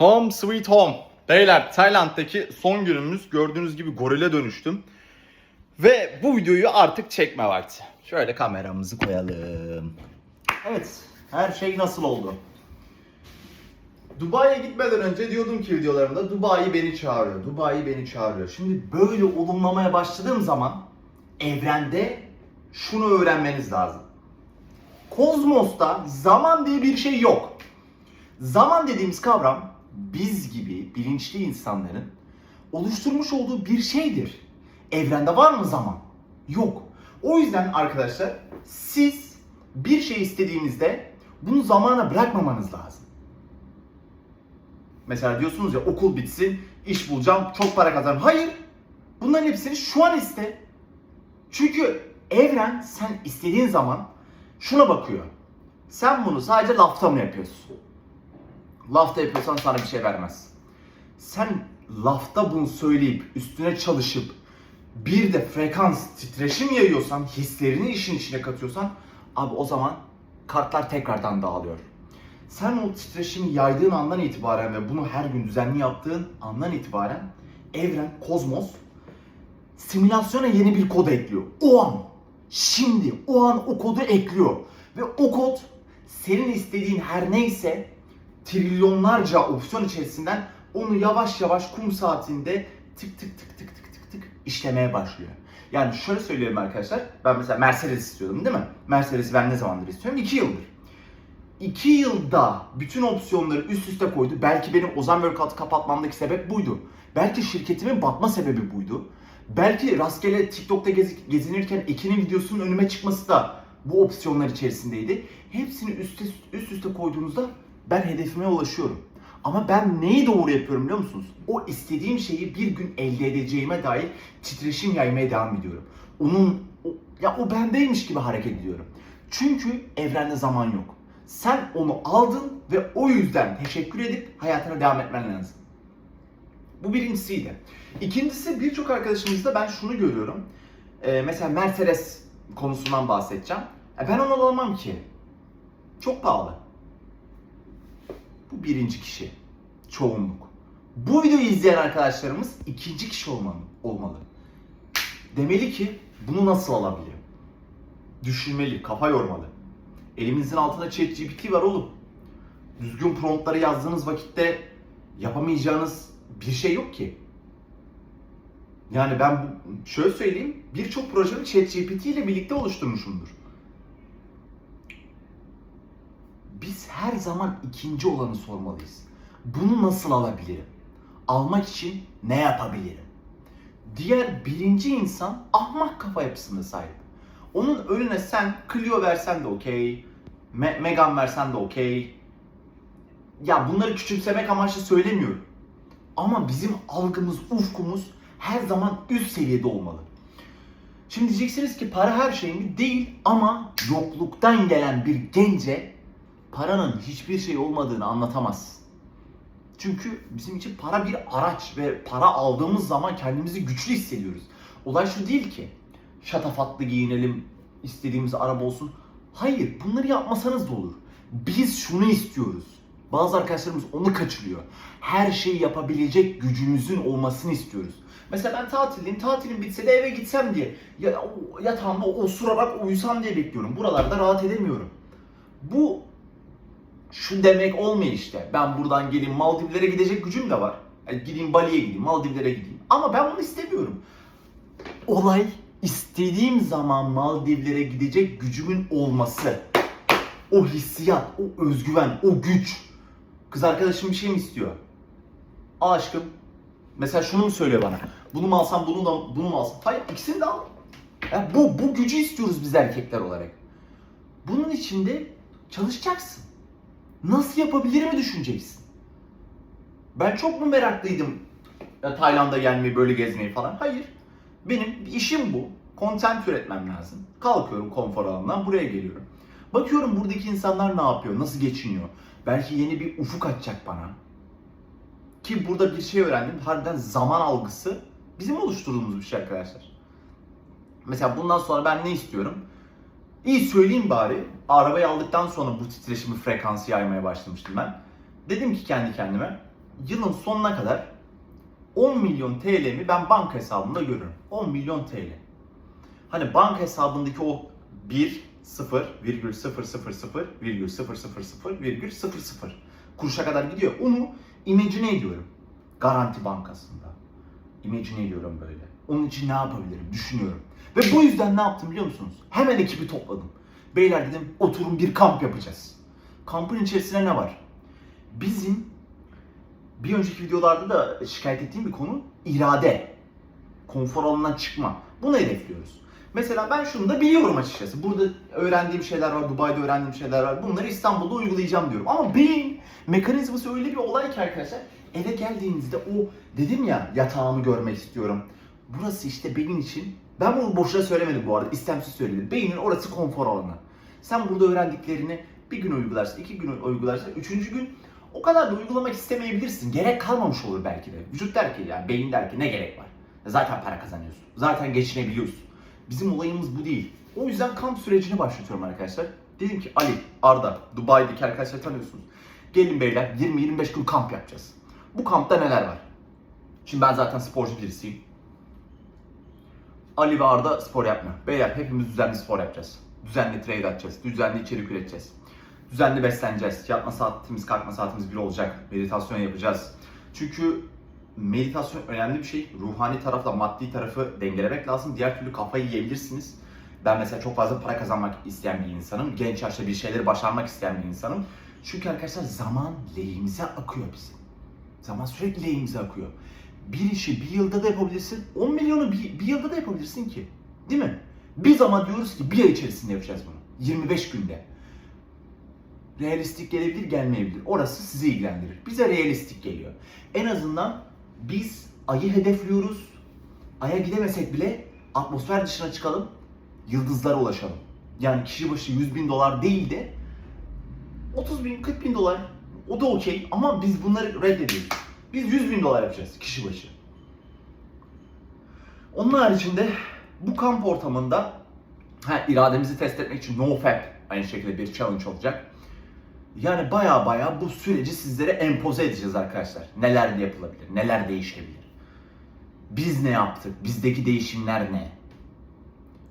Home sweet home. Beyler Tayland'daki son günümüz gördüğünüz gibi gorile dönüştüm. Ve bu videoyu artık çekme vakti. Şöyle kameramızı koyalım. Evet her şey nasıl oldu? Dubai'ye gitmeden önce diyordum ki videolarımda Dubai beni çağırıyor. Dubai beni çağırıyor. Şimdi böyle olumlamaya başladığım zaman evrende şunu öğrenmeniz lazım. Kozmosta zaman diye bir şey yok. Zaman dediğimiz kavram biz gibi bilinçli insanların oluşturmuş olduğu bir şeydir. Evrende var mı zaman? Yok. O yüzden arkadaşlar siz bir şey istediğinizde bunu zamana bırakmamanız lazım. Mesela diyorsunuz ya okul bitsin, iş bulacağım, çok para kazanırım. Hayır. Bunların hepsini şu an iste. Çünkü evren sen istediğin zaman şuna bakıyor. Sen bunu sadece lafta mı yapıyorsun? Lafta yapıyorsan sana bir şey vermez. Sen lafta bunu söyleyip üstüne çalışıp bir de frekans titreşim yayıyorsan, hislerini işin içine katıyorsan abi o zaman kartlar tekrardan dağılıyor. Sen o titreşimi yaydığın andan itibaren ve bunu her gün düzenli yaptığın andan itibaren evren, kozmos simülasyona yeni bir kod ekliyor. O an, şimdi, o an o kodu ekliyor. Ve o kod senin istediğin her neyse trilyonlarca opsiyon içerisinden onu yavaş yavaş kum saatinde tık tık tık tık tık tık tık işlemeye başlıyor. Yani şöyle söyleyeyim arkadaşlar. Ben mesela Mercedes istiyordum değil mi? Mercedes'i ben ne zamandır istiyorum? 2 yıldır. 2 yılda bütün opsiyonları üst üste koydu. Belki benim Ozan Workout'u kapatmamdaki sebep buydu. Belki şirketimin batma sebebi buydu. Belki rastgele TikTok'ta gez- gezinirken Ekin'in videosunun önüme çıkması da bu opsiyonlar içerisindeydi. Hepsini üst üste, üst üste koyduğunuzda ben hedefime ulaşıyorum. Ama ben neyi doğru yapıyorum biliyor musunuz? O istediğim şeyi bir gün elde edeceğime dair titreşim yaymaya devam ediyorum. Onun o- ya o bendeymiş gibi hareket ediyorum. Çünkü evrende zaman yok. Sen onu aldın ve o yüzden teşekkür edip hayatına devam etmen lazım. Bu birincisiydi. İkincisi birçok arkadaşımızda ben şunu görüyorum. Ee, mesela Mercedes konusundan bahsedeceğim. E ben onu alamam ki. Çok pahalı. Bu birinci kişi. Çoğunluk. Bu videoyu izleyen arkadaşlarımız ikinci kişi olmalı. olmalı. Demeli ki bunu nasıl alabilirim? Düşünmeli, kafa yormalı. Elimizin altında ChatGPT var oğlum. Düzgün promptları yazdığınız vakitte yapamayacağınız bir şey yok ki. Yani ben şöyle söyleyeyim, birçok projemi ChatGPT ile birlikte oluşturmuşumdur. Biz her zaman ikinci olanı sormalıyız. Bunu nasıl alabilirim? Almak için ne yapabilirim? Diğer birinci insan ahmak kafa yapısına sahip. Onun önüne sen Clio versen de okey, Me- Megane versen de okey. Ya bunları küçümsemek amaçlı söylemiyorum. Ama bizim algımız, ufkumuz her zaman üst seviyede olmalı. Şimdi diyeceksiniz ki para her şey mi? Değil ama yokluktan gelen bir gence paranın hiçbir şey olmadığını anlatamaz. Çünkü bizim için para bir araç ve para aldığımız zaman kendimizi güçlü hissediyoruz. Olay şu değil ki şatafatlı giyinelim, istediğimiz araba olsun. Hayır, bunları yapmasanız da olur. Biz şunu istiyoruz. Bazı arkadaşlarımız onu kaçırıyor. Her şeyi yapabilecek gücümüzün olmasını istiyoruz. Mesela ben tatildeyim, tatilim bitse de eve gitsem diye ya, yatağımda osurarak uyusam diye bekliyorum. Buralarda rahat edemiyorum. Bu şu demek olmuyor işte. Ben buradan geleyim Maldivlere gidecek gücüm de var. Yani gideyim Bali'ye gideyim, Maldivlere gideyim. Ama ben bunu istemiyorum. Olay istediğim zaman Maldivlere gidecek gücümün olması. O hissiyat, o özgüven, o güç. Kız arkadaşım bir şey mi istiyor? Al aşkım. Mesela şunu mu söylüyor bana? Bunu mu alsam, bunu da bunu mu alsam? Hayır, ikisini de al. Ya bu, bu gücü istiyoruz biz erkekler olarak. Bunun için de çalışacaksın. Nasıl yapabilirimi düşüneceksin. Ben çok mu meraklıydım ya Tayland'a gelmeyi, böyle gezmeyi falan? Hayır. Benim işim bu. Content üretmem lazım. Kalkıyorum konfor alanından buraya geliyorum. Bakıyorum buradaki insanlar ne yapıyor, nasıl geçiniyor. Belki yeni bir ufuk açacak bana. Ki burada bir şey öğrendim. Harbiden zaman algısı bizim oluşturduğumuz bir şey arkadaşlar. Mesela bundan sonra ben ne istiyorum? İyi söyleyeyim bari. Arabayı aldıktan sonra bu titreşimi frekansı yaymaya başlamıştım ben. Dedim ki kendi kendime yılın sonuna kadar 10 milyon TL'mi ben banka hesabımda görürüm. 10 milyon TL. Hani banka hesabındaki o 1 0 virgül 0 0 0 virgül 0 0 0 virgül 0 0 kuruşa kadar gidiyor. Onu imagine ediyorum. Garanti Bankası'nda. Imagine ediyorum böyle. Onun için ne yapabilirim düşünüyorum. Ve bu yüzden ne yaptım biliyor musunuz? Hemen ekibi topladım. Beyler dedim oturun bir kamp yapacağız. Kampın içerisinde ne var? Bizim bir önceki videolarda da şikayet ettiğim bir konu irade. Konfor alanından çıkma. Bunu hedefliyoruz. Mesela ben şunu da biliyorum açıkçası. Burada öğrendiğim şeyler var, Dubai'de öğrendiğim şeyler var. Bunları İstanbul'da uygulayacağım diyorum. Ama beyin mekanizması öyle bir olay ki arkadaşlar. Eve geldiğinizde o dedim ya yatağımı görmek istiyorum. Burası işte benim için ben bunu boşuna söylemedim bu arada. istemsiz söyledim. Beynin orası konfor alanı. Sen burada öğrendiklerini bir gün uygularsın, iki gün uygularsın, üçüncü gün o kadar da uygulamak istemeyebilirsin. Gerek kalmamış olur belki de. Vücut der ki yani beyin der ki ne gerek var? Zaten para kazanıyorsun. Zaten geçinebiliyorsun. Bizim olayımız bu değil. O yüzden kamp sürecini başlatıyorum arkadaşlar. Dedim ki Ali, Arda, Dubai'deki arkadaşlar tanıyorsunuz. Gelin beyler 20-25 gün kamp yapacağız. Bu kampta neler var? Şimdi ben zaten sporcu birisiyim. Ali ve Arda spor yapmıyor. Beyler hepimiz düzenli spor yapacağız. Düzenli trade atacağız. Düzenli içerik üreteceğiz. Düzenli besleneceğiz. Yatma saatimiz, kalkma saatimiz bir olacak. Meditasyon yapacağız. Çünkü meditasyon önemli bir şey. Ruhani tarafla maddi tarafı dengelemek lazım. Diğer türlü kafayı yiyebilirsiniz. Ben mesela çok fazla para kazanmak isteyen bir insanım. Genç yaşta bir şeyleri başarmak isteyen bir insanım. Çünkü arkadaşlar zaman lehimize akıyor bizim. Zaman sürekli lehimize akıyor. Bir işi bir yılda da yapabilirsin. 10 milyonu bir, bir yılda da yapabilirsin ki. Değil mi? Biz ama diyoruz ki bir ay içerisinde yapacağız bunu. 25 günde. Realistik gelebilir gelmeyebilir. Orası sizi ilgilendirir. Bize realistik geliyor. En azından biz ayı hedefliyoruz. Aya gidemesek bile atmosfer dışına çıkalım. Yıldızlara ulaşalım. Yani kişi başı 100 bin dolar değil de 30 bin, 40 bin dolar. O da okey ama biz bunları reddediyoruz. Biz 100 bin dolar yapacağız kişi başı. Onun haricinde bu kamp ortamında ha, irademizi test etmek için NoFap aynı şekilde bir challenge olacak. Yani baya baya bu süreci sizlere empoze edeceğiz arkadaşlar. Neler de yapılabilir, neler değişebilir. Biz ne yaptık, bizdeki değişimler ne?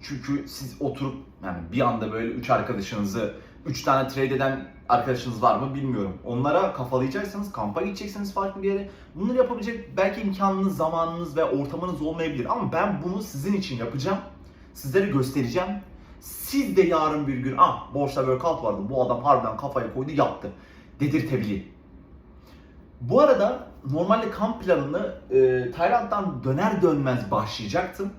Çünkü siz oturup yani bir anda böyle üç arkadaşınızı, üç tane trade eden arkadaşınız var mı bilmiyorum. Onlara kafalayacaksanız, kampa gidecekseniz farklı bir yere bunları yapabilecek belki imkanınız, zamanınız ve ortamınız olmayabilir. Ama ben bunu sizin için yapacağım. Sizlere göstereceğim. Siz de yarın bir gün ah borçta workout vardı bu adam harbiden kafaya koydu yaptı dedirtebilir. Bu arada normalde kamp planını e, Tayland'dan döner dönmez başlayacaktım.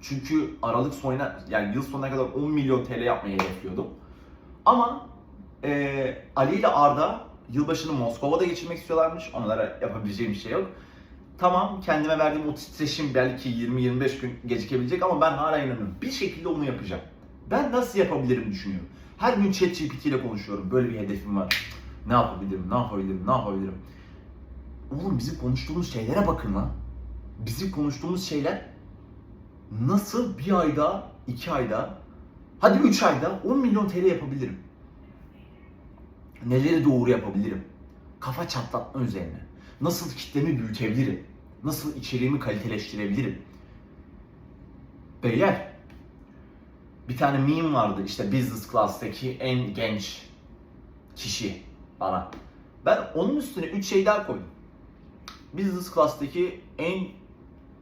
Çünkü Aralık sonuna yani yıl sonuna kadar 10 milyon TL yapmayı hedefliyordum. Ama e, Ali ile Arda yılbaşını Moskova'da geçirmek istiyorlarmış. Onlara yapabileceğim bir şey yok. Tamam kendime verdiğim o titreşim belki 20-25 gün gecikebilecek ama ben hala inanıyorum. Bir şekilde onu yapacağım. Ben nasıl yapabilirim düşünüyorum. Her gün ChatGPT ile konuşuyorum. Böyle bir hedefim var. Ne yapabilirim, ne yapabilirim, ne yapabilirim. Oğlum bizim konuştuğumuz şeylere bakın lan. Bizim konuştuğumuz şeyler nasıl bir ayda, iki ayda, hadi üç ayda 10 milyon TL yapabilirim. Neleri doğru yapabilirim? Kafa çatlatma üzerine. Nasıl kitlemi büyütebilirim? Nasıl içeriğimi kaliteleştirebilirim? Beyler, bir tane meme vardı işte business class'taki en genç kişi bana. Ben onun üstüne 3 şey daha koydum. Business class'taki en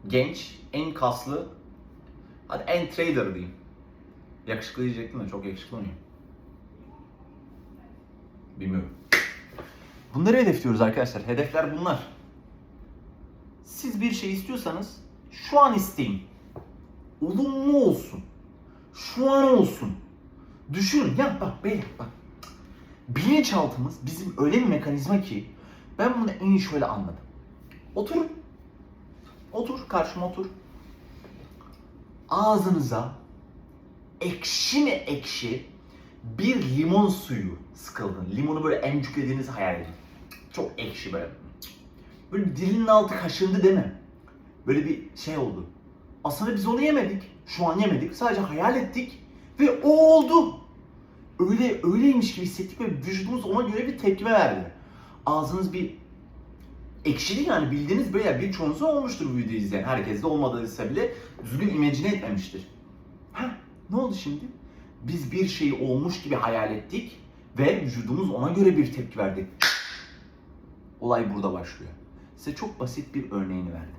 genç, en kaslı, hadi en trader diyeyim. Yakışıklı diyecektim de çok yakışıklı mıyım? Bilmiyorum. Bunları hedefliyoruz arkadaşlar. Hedefler bunlar. Siz bir şey istiyorsanız şu an isteyin. Olumlu olsun. Şu an olsun. Düşünün. Ya bak beyler bak. Bilinçaltımız bizim öyle bir mekanizma ki ben bunu en iyi şöyle anladım. Oturun. Otur. Karşıma otur. Ağzınıza ekşi mi ekşi bir limon suyu sıkıldın. Limonu böyle emcüklediğinizi hayal edin. Çok ekşi böyle. Böyle bir dilinin altı kaşındı değil mi? Böyle bir şey oldu. Aslında biz onu yemedik. Şu an yemedik. Sadece hayal ettik. Ve o oldu. Öyle öyleymiş gibi hissettik ve vücudumuz ona göre bir tepkime verdi. Ağzınız bir ekşili yani bildiğiniz böyle birçoğunuzun olmuştur bu videoyu izleyen. Herkes de olmadıysa bile düzgün imajine etmemiştir. Ha ne oldu şimdi? Biz bir şeyi olmuş gibi hayal ettik ve vücudumuz ona göre bir tepki verdi. Olay burada başlıyor. Size çok basit bir örneğini verdim.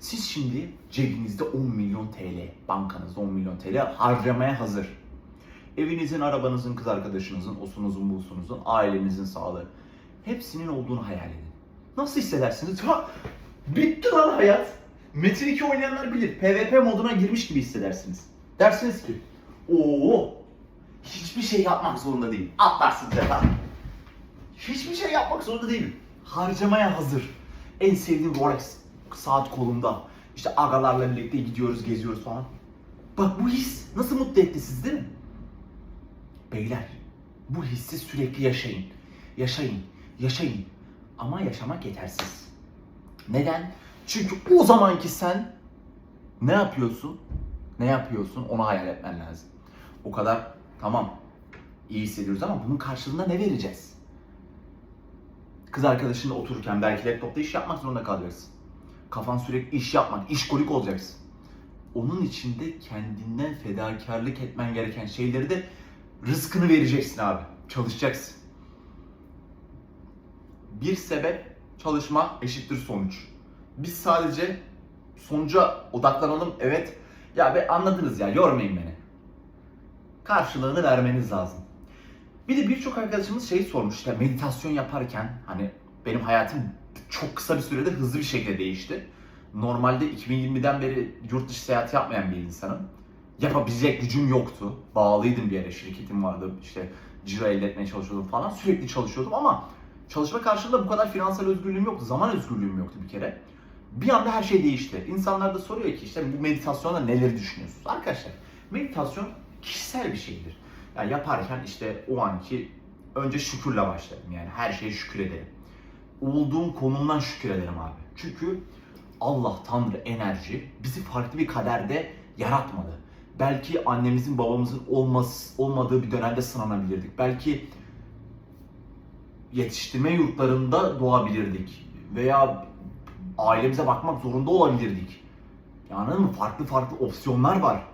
Siz şimdi cebinizde 10 milyon TL, bankanızda 10 milyon TL harcamaya hazır. Evinizin, arabanızın, kız arkadaşınızın, osunuzun, busunuzun, ailenizin sağlığı. Hepsinin olduğunu hayal edin. Nasıl hissedersiniz? Ha, bitti lan hayat. Metin 2 oynayanlar bilir. PvP moduna girmiş gibi hissedersiniz. Dersiniz ki, ooo hiçbir şey yapmak zorunda değilim. Atlarsın defa. Hiçbir şey yapmak zorunda değilim. Harcamaya hazır. En sevdiğim Rolex saat kolumda. İşte agalarla birlikte gidiyoruz, geziyoruz falan. Bak bu his nasıl mutlu etti siz değil mi? Beyler, bu hissi sürekli yaşayın. Yaşayın, yaşayın. Ama yaşamak yetersiz. Neden? Çünkü o zamanki sen ne yapıyorsun? Ne yapıyorsun? Onu hayal etmen lazım. O kadar tamam iyi hissediyoruz ama bunun karşılığında ne vereceğiz? Kız arkadaşınla otururken belki laptopta iş yapmak zorunda kalacaksın. Kafan sürekli iş yapmak, işkolik olacaksın. Onun içinde kendinden fedakarlık etmen gereken şeyleri de rızkını vereceksin abi. Çalışacaksın. Bir sebep çalışma eşittir sonuç. Biz sadece sonuca odaklanalım. Evet. Ya be anladınız ya yormayın beni. Karşılığını vermeniz lazım. Bir de birçok arkadaşımız şey sormuş ya meditasyon yaparken hani benim hayatım çok kısa bir sürede hızlı bir şekilde değişti. Normalde 2020'den beri yurt dışı seyahat yapmayan bir insanım. Yapabilecek gücüm yoktu. Bağlıydım bir yere, şirketim vardı. işte ciro elde etmeye çalışıyordum falan. Sürekli çalışıyordum ama çalışma karşılığında bu kadar finansal özgürlüğüm yoktu. Zaman özgürlüğüm yoktu bir kere. Bir anda her şey değişti. İnsanlar da soruyor ki işte bu meditasyonda neleri düşünüyorsunuz? Arkadaşlar meditasyon kişisel bir şeydir. Yani yaparken işte o anki önce şükürle başlarım. Yani her şeye şükür ederim. Olduğum konumdan şükür ederim abi. Çünkü Allah, Tanrı, enerji bizi farklı bir kaderde yaratmadı. Belki annemizin, babamızın olmaz, olmadığı bir dönemde sınanabilirdik. Belki yetiştirme yurtlarında doğabilirdik. Veya ailemize bakmak zorunda olabilirdik. Yani anladın mı? Farklı farklı opsiyonlar var.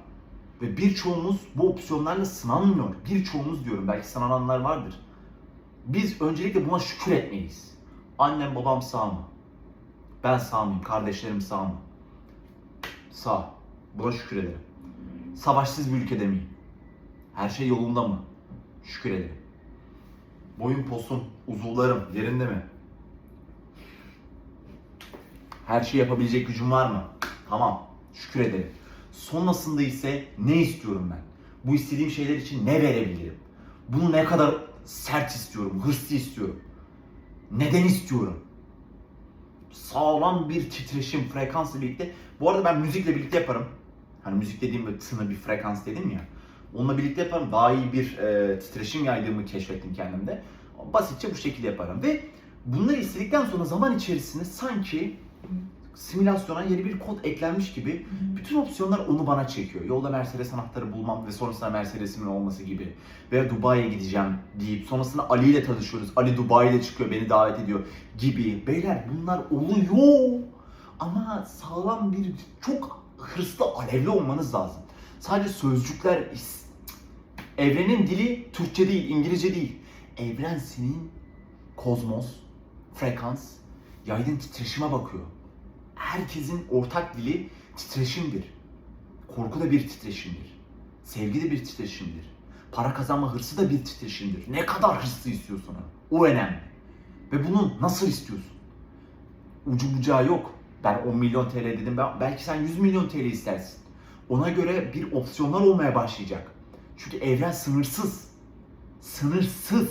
Ve birçoğumuz bu opsiyonlarla sınanmıyor. Birçoğumuz diyorum belki sınananlar vardır. Biz öncelikle buna şükür etmeliyiz. Annem babam sağ mı? Ben sağ mıyım? Kardeşlerim sağ mı? Sağ. Buna şükür ederim. Savaşsız bir ülkede miyim? Her şey yolunda mı? Şükür ederim. Boyun posun, uzuvlarım yerinde mi? Her şey yapabilecek gücüm var mı? Tamam. Şükür ederim. Sonrasında ise ne istiyorum ben? Bu istediğim şeyler için ne verebilirim? Bunu ne kadar sert istiyorum, hırslı istiyorum? Neden istiyorum? Sağlam bir titreşim, frekansla birlikte. Bu arada ben müzikle birlikte yaparım. Hani müzik dediğim böyle tını bir frekans dedim ya. Onunla birlikte yaparım. Daha iyi bir e, titreşim yaydığımı keşfettim kendimde. Basitçe bu şekilde yaparım. Ve bunları istedikten sonra zaman içerisinde sanki simülasyona yeni bir kod eklenmiş gibi bütün opsiyonlar onu bana çekiyor. Yolda Mercedes anahtarı bulmam ve sonrasında Mercedes'imin olması gibi. Veya Dubai'ye gideceğim deyip sonrasında Ali ile tanışıyoruz. Ali Dubai'de çıkıyor beni davet ediyor gibi. Beyler bunlar oluyor. Ama sağlam bir çok hırslı alevli olmanız lazım. Sadece sözcükler evrenin dili Türkçe değil, İngilizce değil. Evren senin kozmos, frekans, yaydığın titreşime bakıyor herkesin ortak dili titreşimdir. Korku da bir titreşimdir. Sevgi de bir titreşimdir. Para kazanma hırsı da bir titreşimdir. Ne kadar hırslı istiyorsun? O önemli. Ve bunu nasıl istiyorsun? Ucu bucağı yok. Ben 10 milyon TL dedim. Belki sen 100 milyon TL istersin. Ona göre bir opsiyonlar olmaya başlayacak. Çünkü evren sınırsız. Sınırsız.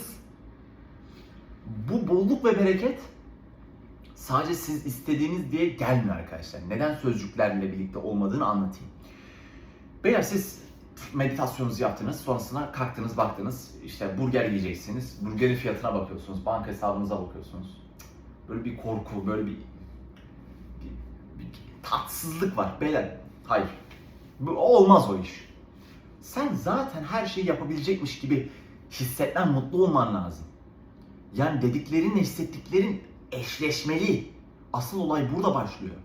Bu bolluk ve bereket sadece siz istediğiniz diye gelmiyor arkadaşlar. Neden sözcüklerle birlikte olmadığını anlatayım. Beyler siz meditasyonunuzu yaptınız, sonrasında kalktınız, baktınız, işte burger yiyeceksiniz, burgerin fiyatına bakıyorsunuz, banka hesabınıza bakıyorsunuz. Böyle bir korku, böyle bir, bir, bir tatsızlık var. Beyler, hayır. Bu olmaz o iş. Sen zaten her şeyi yapabilecekmiş gibi hissetmen, mutlu olman lazım. Yani dediklerin, hissettiklerin eşleşmeli. Asıl olay burada başlıyor.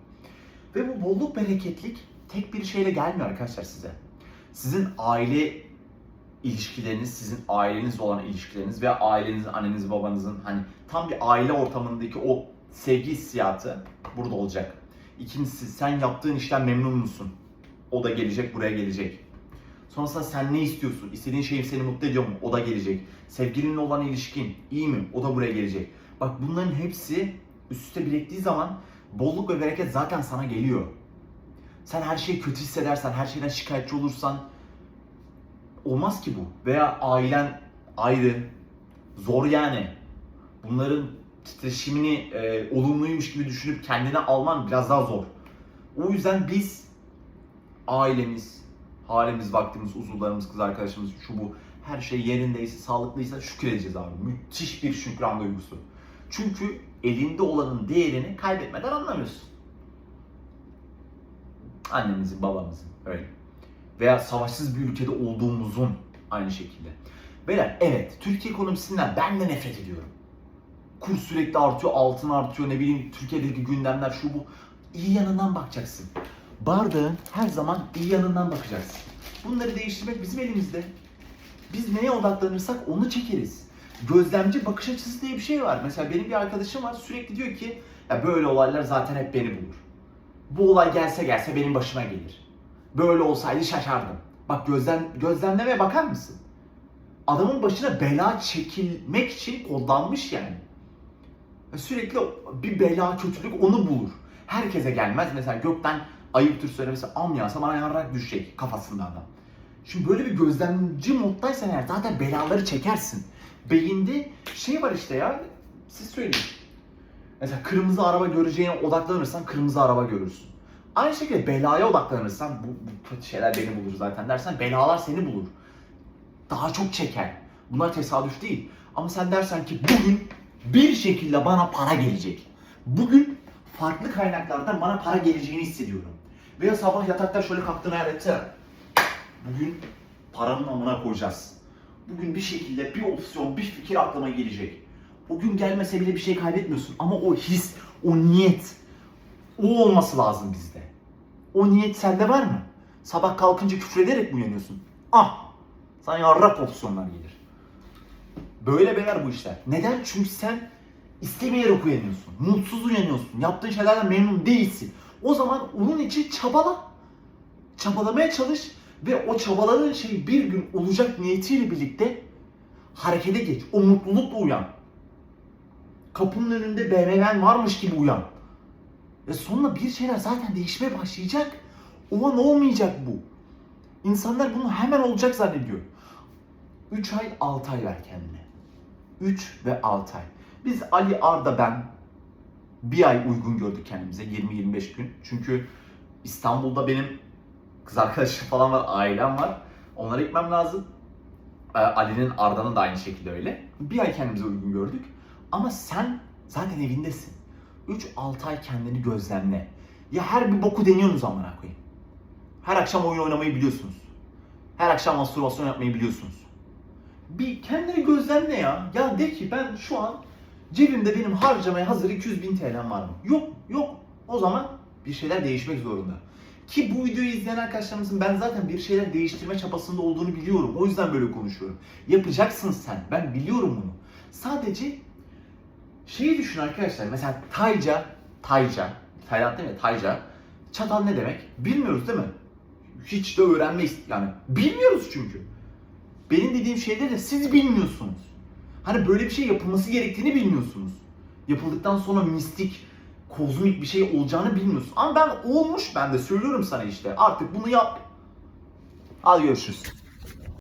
Ve bu bolluk bereketlik tek bir şeyle gelmiyor arkadaşlar size. Sizin aile ilişkileriniz, sizin ailenizle olan ilişkileriniz veya ailenizin, annenizin, babanızın hani tam bir aile ortamındaki o sevgi hissiyatı burada olacak. İkincisi sen yaptığın işten memnun musun? O da gelecek, buraya gelecek. Sonrasında sen ne istiyorsun? İstediğin şey seni mutlu ediyor mu? O da gelecek. Sevgilinle olan ilişkin iyi mi? O da buraya gelecek. Bak bunların hepsi üst üste biriktiği zaman bolluk ve bereket zaten sana geliyor. Sen her şeyi kötü hissedersen, her şeyden şikayetçi olursan olmaz ki bu. Veya ailen ayrı, zor yani. Bunların titreşimini e, olumluymuş gibi düşünüp kendine alman biraz daha zor. O yüzden biz ailemiz, halimiz, vaktimiz, uzuvlarımız, kız arkadaşımız, şu bu her şey yerindeyse, sağlıklıysa şükredeceğiz abi. Müthiş bir şükran duygusu. Çünkü elinde olanın değerini kaybetmeden anlamıyorsun. Annemizin, babamızın öyle. Veya savaşsız bir ülkede olduğumuzun aynı şekilde. Beyler evet Türkiye ekonomisinden ben de nefret ediyorum. Kur sürekli artıyor, altın artıyor, ne bileyim Türkiye'deki gündemler şu bu. İyi yanından bakacaksın. Bardağın her zaman iyi yanından bakacaksın. Bunları değiştirmek bizim elimizde. Biz neye odaklanırsak onu çekeriz. Gözlemci bakış açısı diye bir şey var. Mesela benim bir arkadaşım var sürekli diyor ki ya böyle olaylar zaten hep beni bulur. Bu olay gelse gelse benim başıma gelir. Böyle olsaydı şaşardım. Bak gözlem gözlemlemeye bakar mısın? Adamın başına bela çekilmek için kodlanmış yani. Sürekli bir bela kötülük onu bulur. Herkese gelmez. Mesela gökten ayıptır söylemesi am yağsa bana yarrak düşecek kafasında adam. Şimdi böyle bir gözlemci moddaysan eğer zaten belaları çekersin. Beyinde şey var işte ya. Siz söyleyin. Mesela kırmızı araba göreceğine odaklanırsan kırmızı araba görürsün. Aynı şekilde belaya odaklanırsan bu, bu şeyler beni bulur zaten dersen belalar seni bulur. Daha çok çeker. Bunlar tesadüf değil. Ama sen dersen ki bugün bir şekilde bana para gelecek. Bugün farklı kaynaklardan bana para geleceğini hissediyorum. Veya sabah yatakta şöyle kalktığını hayal etsene. Bugün paranın amına koyacağız. Bugün bir şekilde bir opsiyon, bir fikir aklıma gelecek. O gün gelmese bile bir şey kaybetmiyorsun ama o his, o niyet, o olması lazım bizde. O niyet sende var mı? Sabah kalkınca küfrederek mi uyanıyorsun? Ah! Sana yarrak opsiyonlar gelir. Böyle beyler bu işler. Neden? Çünkü sen istemeyerek uyanıyorsun. Mutsuz uyanıyorsun. Yaptığın şeylerden memnun değilsin. O zaman onun için çabala. Çabalamaya çalış ve o çabaladığın şey bir gün olacak niyetiyle birlikte harekete geç. O mutlulukla uyan. Kapının önünde BMW'n varmış gibi uyan. Ve sonra bir şeyler zaten değişmeye başlayacak. O an olmayacak bu. İnsanlar bunu hemen olacak zannediyor. 3 ay 6 ay ver kendine. 3 ve 6 ay. Biz Ali Arda ben bir ay uygun gördük kendimize 20-25 gün. Çünkü İstanbul'da benim kız arkadaşım falan var, ailem var. Onlara gitmem lazım. Ee, Ali'nin, Arda'nın da aynı şekilde öyle. Bir ay kendimize uygun gördük. Ama sen zaten evindesin. 3-6 ay kendini gözlemle. Ya her bir boku deniyorsunuz amına koyayım. Her akşam oyun oynamayı biliyorsunuz. Her akşam mastürbasyon yapmayı biliyorsunuz. Bir kendini gözlemle ya. Ya de ki ben şu an cebimde benim harcamaya hazır 200 bin TL'm var mı? Yok, yok. O zaman bir şeyler değişmek zorunda. Ki bu videoyu izleyen arkadaşlarımızın ben zaten bir şeyler değiştirme çabasında olduğunu biliyorum. O yüzden böyle konuşuyorum. Yapacaksın sen. Ben biliyorum bunu. Sadece şeyi düşün arkadaşlar. Mesela Tayca, Tayca, Tayland değil mi? Tayca. Çatal ne demek? Bilmiyoruz değil mi? Hiç de öğrenme yani bilmiyoruz çünkü. Benim dediğim şeyleri de siz bilmiyorsunuz. Hani böyle bir şey yapılması gerektiğini bilmiyorsunuz. Yapıldıktan sonra mistik, kozmik bir şey olacağını bilmiyorsun. Ama ben olmuş ben de söylüyorum sana işte. Artık bunu yap. Hadi görüşürüz.